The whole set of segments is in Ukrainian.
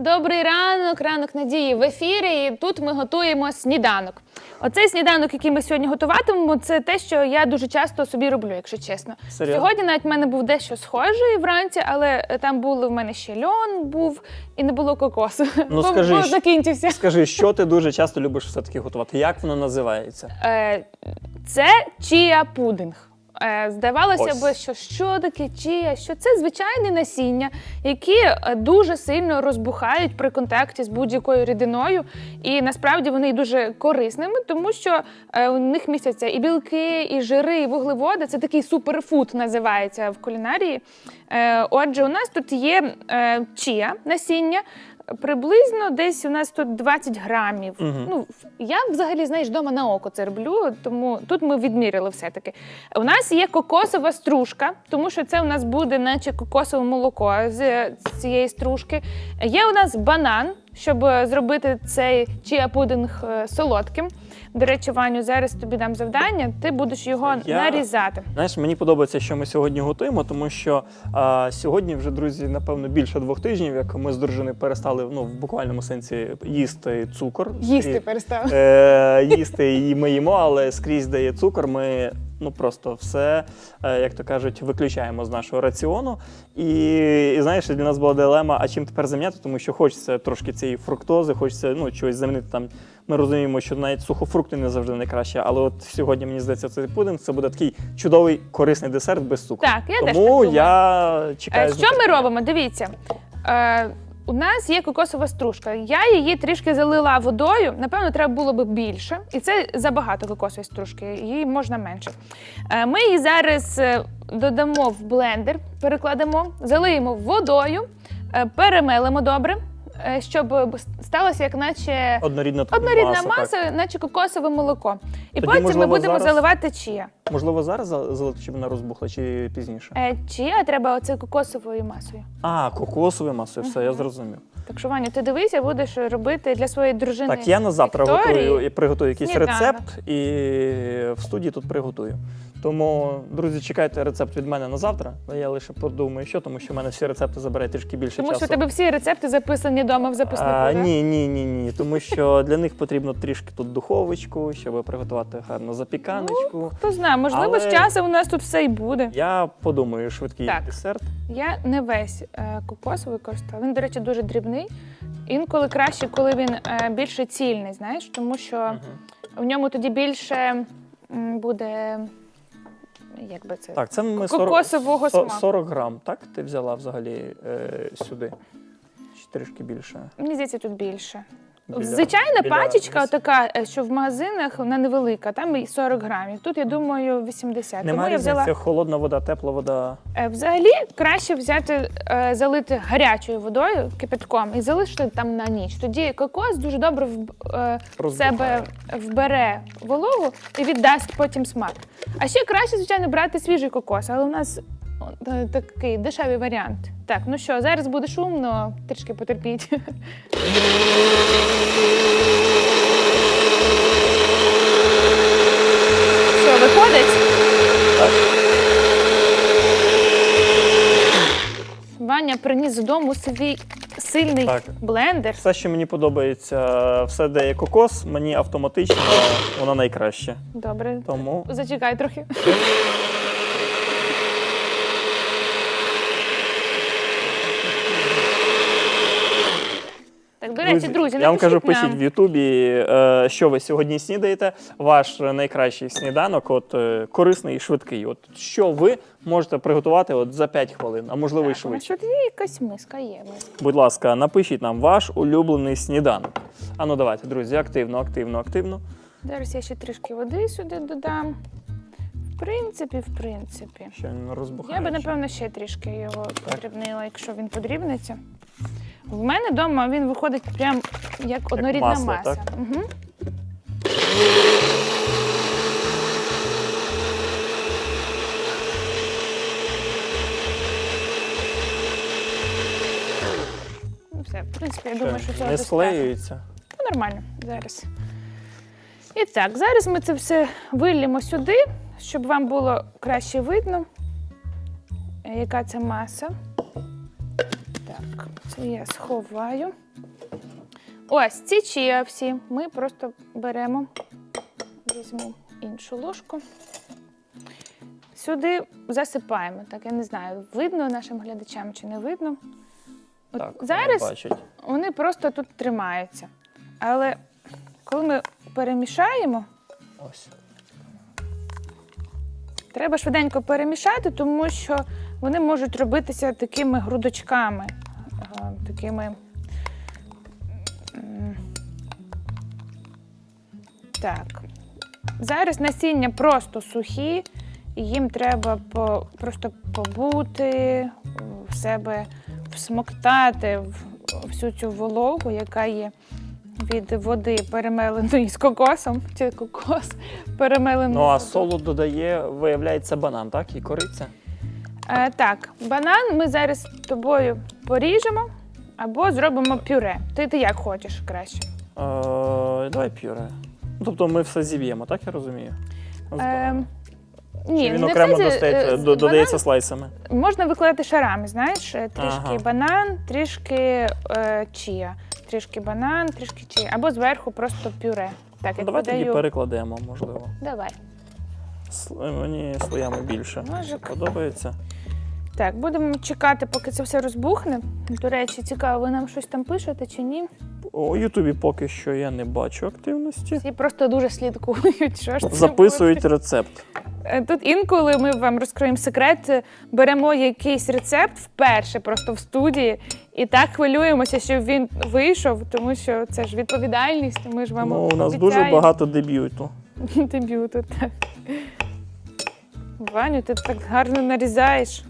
Добрий ранок, ранок надії в ефірі. І тут ми готуємо сніданок. Оцей сніданок, який ми сьогодні готуватимемо, це те, що я дуже часто собі роблю, якщо чесно. Серйозно? Сьогодні навіть в мене був дещо схожий вранці, але е, там були в мене ще льон був і не було кокосу. Ну, Бо- скажи, бо що- закінчився. Скажи, що ти дуже часто любиш все-таки готувати? Як воно називається? Е, це чія пудинг. Е, Здавалося Ось. б, що що таке чія, що це звичайні насіння, які е, дуже сильно розбухають при контакті з будь-якою рідиною, і насправді вони дуже корисними, тому що е, у них містяться і білки, і жири, і вуглеводи. Це такий суперфуд називається в кулінарії. Отже, у нас тут є чія насіння. Приблизно десь у нас тут 20 грамів. Мгм. Ну, я взагалі, знаєш, вдома на око це роблю, тому тут ми відміряли все-таки. У нас є кокосова стружка, тому що це у нас буде, наче кокосове молоко з цієї стружки. Є у нас банан, щоб е, зробити цей чия-пудинг е, солодким. До речі, Ваню, зараз тобі дам завдання, ти будеш його Я- нарізати. Знаєш, мені подобається, що ми сьогодні готуємо, тому що а, сьогодні вже, друзі, напевно, більше двох тижнів, як ми з дружиною перестали ну, в буквальному сенсі їсти цукор. Їсти І, перестав. е, їсти і ми їмо, але скрізь де є цукор, ми ну просто все, е, як то кажуть, виключаємо з нашого раціону. І, і знаєш, для нас була дилема, а чим тепер заміняти, тому що хочеться трошки цієї фруктози, хочеться ну, чогось замінити там. Ми розуміємо, що навіть сухофрукти не завжди найкраще, але от сьогодні мені здається, цей пудинг це буде такий чудовий корисний десерт без цукру. Так, я теж так думаю. я Е, чекаю. Що ми робимо? Дивіться. Е, у нас є кокосова стружка. Я її трішки залила водою. Напевно, треба було би більше. І це забагато кокосової стружки, її можна менше. Е, ми її зараз е, додамо в блендер, перекладемо, залиємо водою, е, перемелимо добре, е, щоб сталося, як наче Однорідна, однорідна маса, маса, наче кокосове молоко. І Тоді, потім ми можливо, будемо зараз- заливати чия. Можливо, зараз за- залити, щоб вона розбухла, чи пізніше? Е, чия треба оце кокосовою масою. А, кокосовою масою, все, я зрозумів. Так що, Ваня, ти дивися, будеш робити для своєї дружини. Так, я на завтра Вікторії готую і приготую якийсь сніданок. рецепт і в студії тут приготую. Тому, друзі, чекайте рецепт від мене на завтра. Я лише подумаю, що, тому що в мене всі рецепти забере трішки більше Тому часу. що у тебе всі рецепти записані вдома в записнику. А, да? ні, ні, ні, ні. Тому що для них потрібно трішки тут духовочку, щоб приготувати гарну запіканочку. Хто знає, можливо, Але- з часом у нас тут все і буде. Я подумаю, швидкий Так. десерт. Я не весь е, кокос використала. Він, до речі, дуже дрібний. Інколи краще, коли він е, більше цільний, знаєш, тому що в ньому тоді більше м, буде. Як би це? Так, це ми Кокосового со- смаку. 40 грам, так? Ти взяла взагалі е, сюди. Чи трішки більше. Мені здається, тут більше. Біля- Звичайна біля пачечка, десь. така, е, що в магазинах вона невелика, там і 40 грамів. Тут я думаю 80. Тому я взяла різниці, холодна вода, тепла вода. Е, Взагалі краще взяти, е, залити гарячою водою кипятком і залишити там на ніч. Тоді кокос дуже добре в, себе вбере вологу і віддасть потім смак. А ще краще, звичайно, брати свіжий кокос, але у нас такий дешевий варіант. Так, ну що, зараз буде шумно, трішки потерпіть. Що, виходить? Так. Ваня приніс додому свій сильний Так. блендер. Все, що мені подобається, все, де є кокос, мені автоматично воно найкраще. Добре. Тому Зачекай трохи. Так, до речі, друзі, я вам кажу, напишіть пишіть нам. в Ютубі, е, що ви сьогодні снідаєте. Ваш найкращий сніданок, от е, корисний і швидкий. От що ви можете приготувати от за 5 хвилин, а можливо і Так, нас швидше. тут є якась миска, є миска. Будь ласка, напишіть нам ваш улюблений сніданок. А ну давайте, друзі, активно, активно, активно. Зараз я ще трішки води сюди додам. В принципі, в принципі. Що він розбухає. Я би, напевно, ще трішки його подрібнила, якщо він подрібниться. В мене вдома він виходить прям як однорідна масло, маса. так? Угу. Ну, все, в принципі, я думаю, що цього не достатньо. склеюється. Ну, нормально зараз. І так, зараз ми це все вилємо сюди, щоб вам було краще видно, яка це маса. Так. Це я сховаю. Ось ці чия всі. Ми просто беремо, візьму іншу ложку. Сюди засипаємо. Так, я не знаю, видно нашим глядачам чи не видно. От Так, зараз вони бачать. вони просто тут тримаються. Але коли ми перемішаємо, Ось. треба швиденько перемішати, тому що вони можуть робитися такими грудочками, такими. Так. Зараз насіння просто сухі, і їм треба по, просто побути, в себе всмоктати в- всю цю вологу, яка є від води перемеленої з кокосом, чи кокос перемелений. Ну а з солод додає, виявляється, банан, так? І кориця. Е, так, банан ми зараз з тобою поріжемо або зробимо пюре. Ти, ти як хочеш краще. Е, давай пюре. Ну, Тобто ми все зіб'ємо, так я розумію? З Е, ні, Чи він не окремо все зі- е, до- додається слайсами. можна викладати шарами, знаєш, Е, трішки Ага. банан, трішки е, чія, трішки банан, трішки чия, або зверху просто пюре. Так, Ну, давай тоді подаю. перекладемо, можливо. Давай. Мені слоями більше Ножик. подобається. Так, будемо чекати, поки це все розбухне. До речі, цікаво, ви нам щось там пишете чи ні? У Ютубі поки що я не бачу активності. Всі просто дуже слідкують. Що ж це Записують буде? рецепт. Е, Тут інколи ми вам розкриємо секрет, беремо якийсь рецепт вперше просто в студії, і так хвилюємося, щоб він вийшов, тому що це ж відповідальність. Ми ж вам Ну, у нас дуже багато дебюту. дебюту. Так. Ваню, ти так гарно нарізаєш.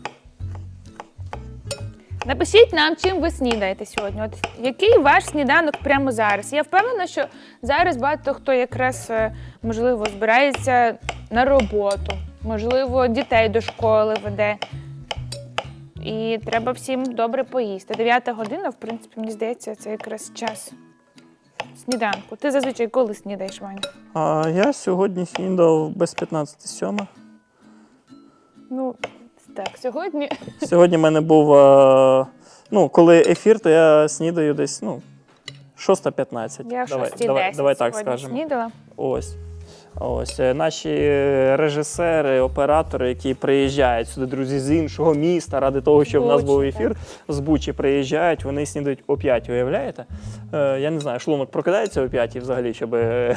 Напишіть нам, чим ви снідаєте сьогодні. От який ваш сніданок прямо зараз? Я впевнена, що зараз багато хто якраз е, можливо збирається на роботу, можливо, дітей до школи веде. І треба всім добре поїсти. Дев'ята година, в принципі, мені здається, це якраз час сніданку. Ти зазвичай коли снідаєш, Ваня? А я сьогодні снідав без 15.07. Ну, так, сьогодні Сьогодні в мене був. а, Ну, коли ефір, то я снідаю десь, ну, 6.15. я в давай, 6.10 давай, давай так сьогодні скажемо. снідала. Ось. Ось е, наші режисери, оператори, які приїжджають сюди, друзі, з іншого міста, ради того, щоб в нас був Бучі, ефір, з Бучі приїжджають, вони снідають о 5, уявляєте? Е, я не знаю, шлунок прокидається о 5 взагалі, щоб е,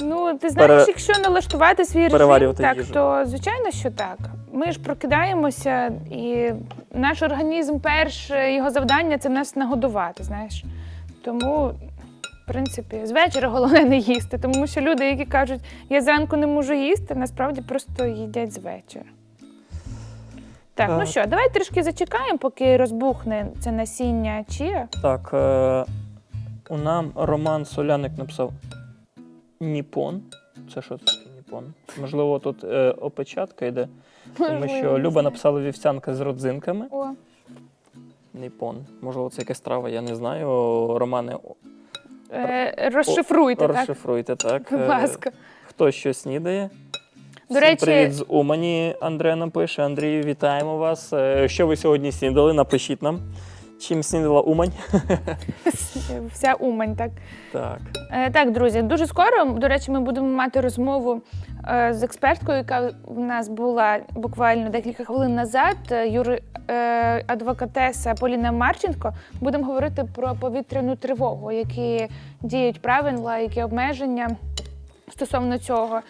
Ну, ти знаєш, Пере- якщо налаштувати свій режим, так, їжу. то звичайно, що так. Ми ж прокидаємося, і наш організм перше його завдання це нас нагодувати, знаєш. Тому, в принципі, з вечора головне не їсти, тому що люди, які кажуть, я зранку не можу їсти, насправді просто їдять з вечора. Так, ну що, давай трішки зачекаємо, поки розбухне це насіння чия. Так, е, у нам Роман Соляник написав Ніпон. Це що таке Ніпон? Можливо, тут е, опечатка йде, тому Можливо, що не Люба знаю. написала вівсянка з родзинками. О, Ніпон. Можливо, це якась трава, я не знаю. Романе, е, розшифруйте, так? розшифруйте так. Будь Е, ласка. Хто що снідає? До Всім речі- привіт з Умані. Андре напише. Андрію, вітаємо вас. Е, Що ви сьогодні снідали? Напишіть нам. Чим снідала Умань? Вся Умань, так. Так. Е, Так, друзі, дуже скоро, до речі, ми будемо мати розмову е, з експерткою, яка в нас була буквально декілька хвилин назад. е, Юри, е, адвокатеса Поліна Марченко. Будемо говорити про повітряну тривогу, які діють правила, які обмеження стосовно цього.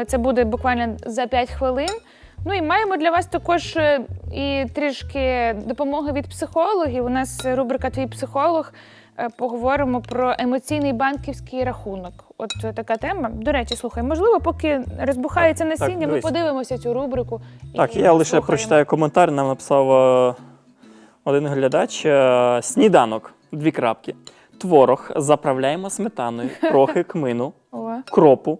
Е, Це буде буквально за 5 хвилин. Ну і маємо для вас також е, і трішки допомоги від психологів. У нас рубрика Твій психолог. Е, Поговоримо про емоційний банківський рахунок. От е, така тема. До речі, слухай, можливо, поки розбухається Так, так, насіння, ми подивимося цю рубрику. Так, і я лише послухаємо. прочитаю коментар. Нам написав один глядач. Сніданок. Дві крапки. Творог заправляємо сметаною, трохи кмину, кропу,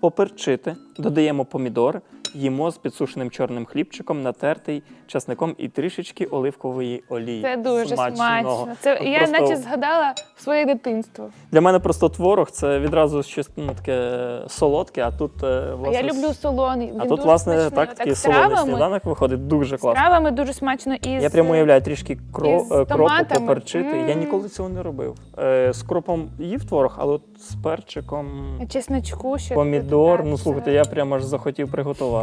поперчити, додаємо помідор їмо з підсушеним чорним хлібчиком, натертий часником і трішечки оливкової олії. Це дуже Смачного. смачно. Це От я просто наче згадала своє дитинство. Для мене просто творог це відразу щось ну, таке солодке, а тут е, А власне. я люблю солоний. А тут, дуже власне, смачний. так, такий з солоний травами, сніданок виходить дуже з класно. травами дуже смачно і Я з- прямо уявляю трішки кро... із е, кропу томатами. поперчити. Я М. ніколи цього не робив. Е, з кропом їв творог, але от з перчиком, чесночку ще помідор. Ну слухайте, я прямо аж захотів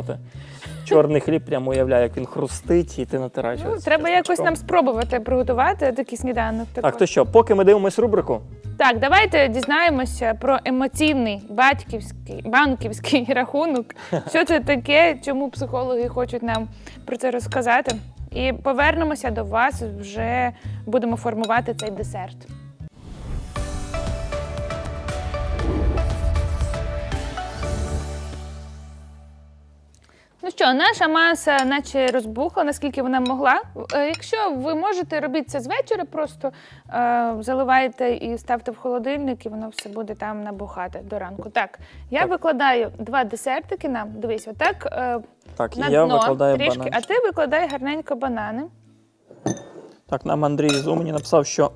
приготувати. Чорний хліб, прямо уявляю, як він хрустить, і ти натираєш. Ну, ось треба якось нам спробувати приготувати такий сніданок. Так, то що, поки ми дивимось рубрику, Так, давайте дізнаємося про емоційний батьківський банківський рахунок. Що це таке, чому психологи хочуть нам про це розказати. І повернемося до вас. Вже будемо формувати цей десерт. Що, наша маса наче розбухла, наскільки вона могла. Е, Якщо ви можете робити це з вечора, просто е, заливаєте і ставте в холодильник, і воно все буде там набухати до ранку. Так, я Так. викладаю два десертики нам. Дивись, отак е, так, на я дно викладаю трішки, банан. а ти викладай гарненько банани. Так, нам Андрій з Умані написав, що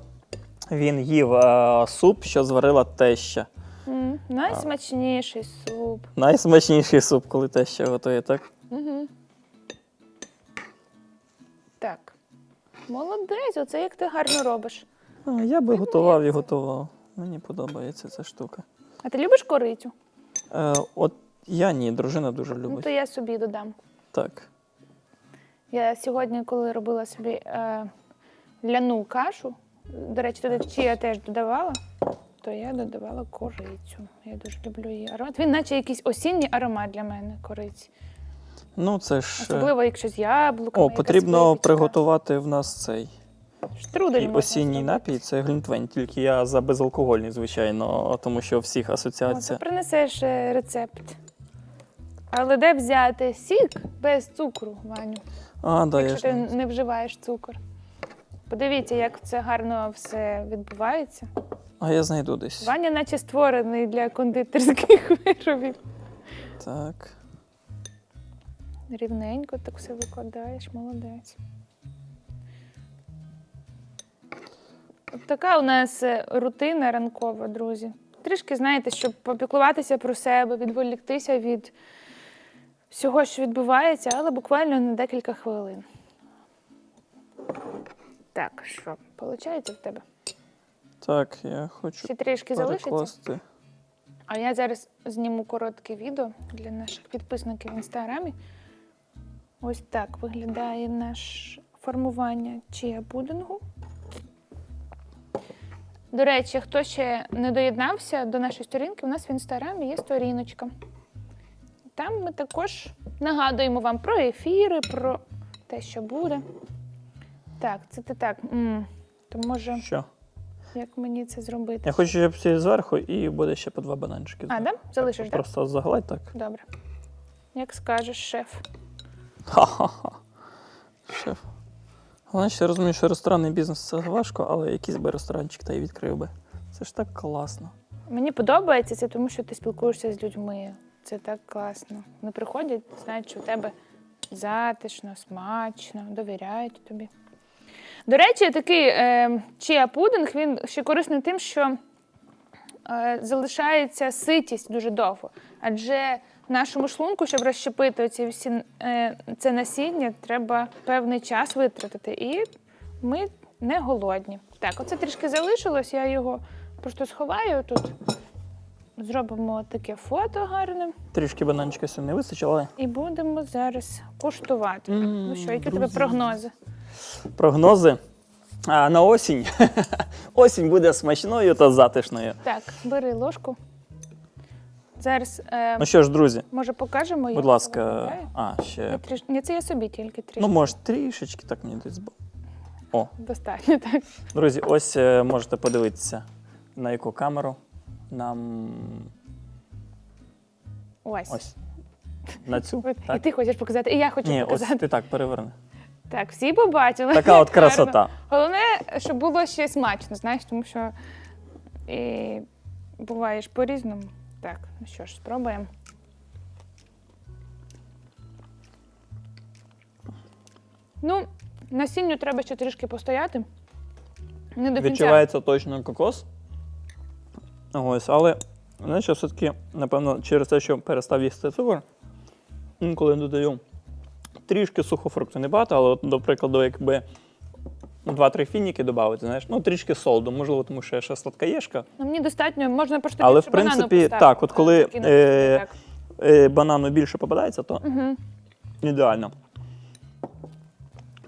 він їв е, суп, що зварила теща. Найсмачніший суп. Найсмачніший суп, коли теща готує. Угу. Так. Молодець, оце як ти гарно робиш. А, я би готував і готував. Мені подобається ця штука. А ти любиш корицю? Е, от я ні, дружина дуже Ну, любить. то я собі додам. Так. Я сьогодні, коли робила собі е, ляну кашу, до речі, туди чия теж додавала, то я додавала корицю. Я дуже люблю її аромат. Він наче якийсь осінній аромат для мене кориці. Ну, це ж. е, Особливо, якщо з яблуками. О, потрібно приготувати в нас цей Штрудель можна осінній зробити. напій. Це глінтвейн, тільки я за безалкогольний, звичайно, тому що всіх О, асоціація. принесеш е, рецепт. Але де взяти сік без цукру, Ваню? А, да, я якщо ж. ти не- не вживаєш цукор. Подивіться, як це гарно все відбувається. А я знайду десь. Ваня, наче створений для кондитерських виробів. Так. Рівненько так все викладаєш, молодець. От така у нас е, рутина ранкова, друзі. Трішки, знаєте, щоб попіклуватися про себе, відволіктися від всього, що відбувається, але буквально на декілька хвилин. Так, що, виходить в тебе? Так, я хочу Ще трішки залишиться. А я зараз зніму коротке відео для наших підписників в інстаграмі. Ось так виглядає наше формування чия пудингу. До речі, хто ще не доєднався до нашої сторінки, у нас в інстаграмі є сторіночка. Там ми також нагадуємо вам про ефіри, про те, що буде. Так, це ти так. м, То може, Що? як мені це зробити? Я хочу, щоб всі зверху і буде ще по два бананчики. А, да? Залишиш, так? Просто загладь так. Добре. Як скажеш, шеф. Ха-ха-ха. Головне, я розумію, що ресторанний бізнес це важко, але якийсь би ресторанчик та й відкрив би. Це ж так класно. Мені подобається це, тому що ти спілкуєшся з людьми. Це так класно. Вони приходять, знають, що в тебе затишно, смачно, довіряють тобі. До речі, такий е, чия пудинг, він ще корисний тим, що е, залишається ситість дуже довго. Адже нашому шлунку, щоб розщепити ці всі е, це насіння, треба певний час витратити. І ми не голодні. Так, оце трішки залишилось, я його просто сховаю тут. Зробимо таке фото гарне Трішки бананчика сьогодні не вистачило, і будемо зараз куштувати. М, Ну що, які у тебе прогнози? прогнози. А на осінь. осінь буде смачною та затишною. Так, бери ложку. Зараз, е, Ну що ж, друзі, може, покажемо. будь ласка, виглядає? а, ще. тріш... Ні, це я собі тільки трішки. Ну, може, трішечки так мені десь. бу- О, Достатньо, так. друзі, ось е, можете подивитися, на яку камеру нам Ось. ось. На цю. От, І Так? ти хочеш показати, і я хочу Ні, ось показати. ти так переверни. Так, всі побачили. Така от Гарно. красота. Головне, щоб було ще смачно, знаєш, тому що і буває ж по-різному. Так, ну що ж, спробуємо. Ну, насінню треба ще трішки постояти. Не до кінця. Відчувається точно кокос. Ось, але знаєш, все-таки, напевно, через те, що перестав їсти цукор, інколи додаю трішки сухофрукту, не багато, але, от, до прикладу, якби. 2-3 фініки додати, знаєш, ну трішки солоду, можливо, тому що я ще сладкаєшка. Ну, мені достатньо, можна просто Але, в принципі, поставити. так, от коли, на е. Е, банану більше попадається, то Мгм. ідеально.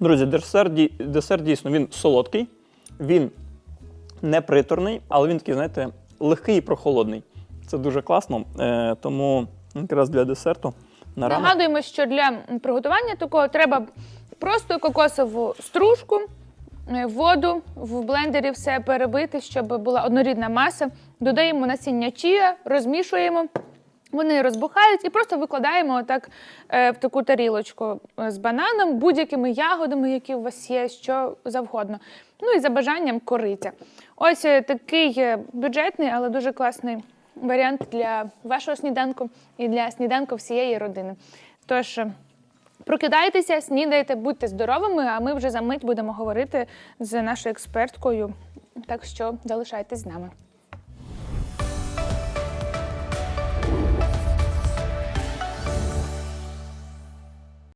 Друзі, десерт, десерт дійсно він солодкий, він не приторний, але він такий, знаєте, легкий і прохолодний. Це дуже класно. Е, тому якраз для десерту на. Нагадуємо, що для приготування такого треба просто кокосову стружку, е, воду в блендері все перебити, щоб була однорідна маса. Додаємо насіння чія, розмішуємо. Вони розбухають і просто викладаємо отак е, в таку тарілочку е, з бананом, будь-якими ягодами, які у вас є, що завгодно. Ну і за бажанням кориця. Ось е, такий е, бюджетний, але дуже класний варіант для вашого сніданку і для сніданку всієї родини. Тож е, прокидайтеся, снідайте, будьте здоровими, а ми вже за мить будемо говорити з нашою експерткою. Так що залишайтесь з нами.